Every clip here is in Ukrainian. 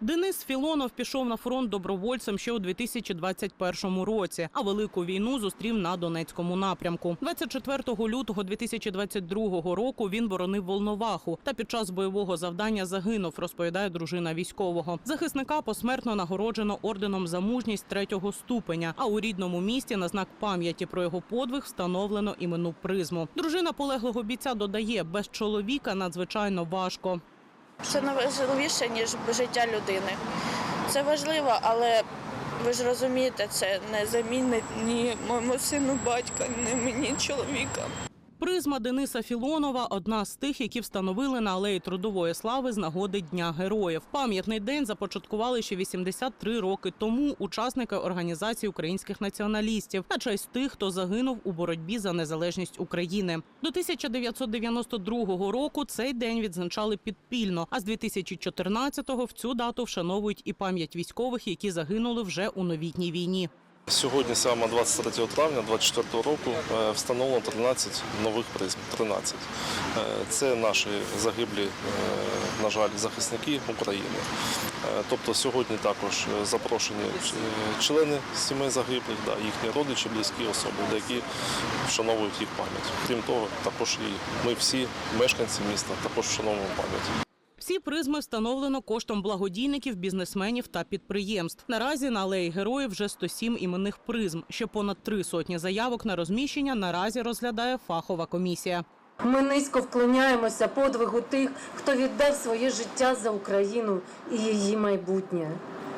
Денис Філонов пішов на фронт добровольцем ще у 2021 році, а велику війну зустрів на Донецькому напрямку. 24 лютого 2022 року він боронив Волноваху та під час бойового завдання загинув, розповідає дружина військового. Захисника посмертно нагороджено орденом за мужність третього ступеня. А у рідному місті на знак пам'яті про його подвиг встановлено іменну призму. Дружина полеглого бійця додає, без чоловіка надзвичайно важко. Це найважливіше, ніж життя людини. Це важливо, але ви ж розумієте, це не замінить ні моєму сину батька, ні мені чоловіка. Призма Дениса Філонова одна з тих, які встановили на алеї трудової слави з нагоди Дня героїв. Пам'ятний день започаткували ще 83 роки тому учасники організації українських націоналістів на честь тих, хто загинув у боротьбі за незалежність України. До 1992 року цей день відзначали підпільно. А з 2014-го в цю дату вшановують і пам'ять військових, які загинули вже у новітній війні. Сьогодні, саме 23 травня 2024 року, е, встановлено 13 нових призм. 13. Е, Це наші загиблі, е, на жаль, захисники України. Тобто сьогодні також запрошені члени сімей загиблих, да, їхні родичі, близькі особи, які вшановують їх пам'ять. Крім того, також і ми всі, мешканці міста, також вшановуємо пам'ять. Всі призми встановлено коштом благодійників, бізнесменів та підприємств. Наразі на алеї героїв вже 107 іменних призм. Ще понад три сотні заявок на розміщення наразі розглядає фахова комісія. Ми низько вклоняємося подвигу тих, хто віддав своє життя за Україну і її майбутнє.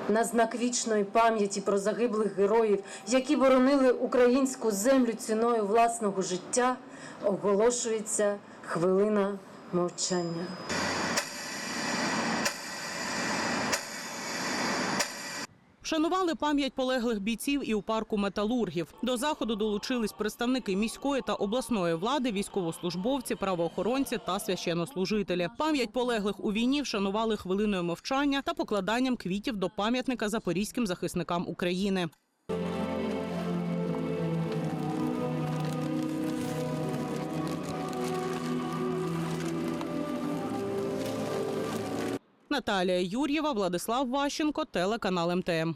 На знак вічної пам'яті про загиблих героїв, які боронили українську землю ціною власного життя, оголошується хвилина мовчання. Вшанували пам'ять полеглих бійців і у парку металургів. До заходу долучились представники міської та обласної влади, військовослужбовці, правоохоронці та священнослужителі. Пам'ять полеглих у війні вшанували хвилиною мовчання та покладанням квітів до пам'ятника запорізьким захисникам України. Наталія Юр'єва, Владислав Ващенко, телеканал МТМ.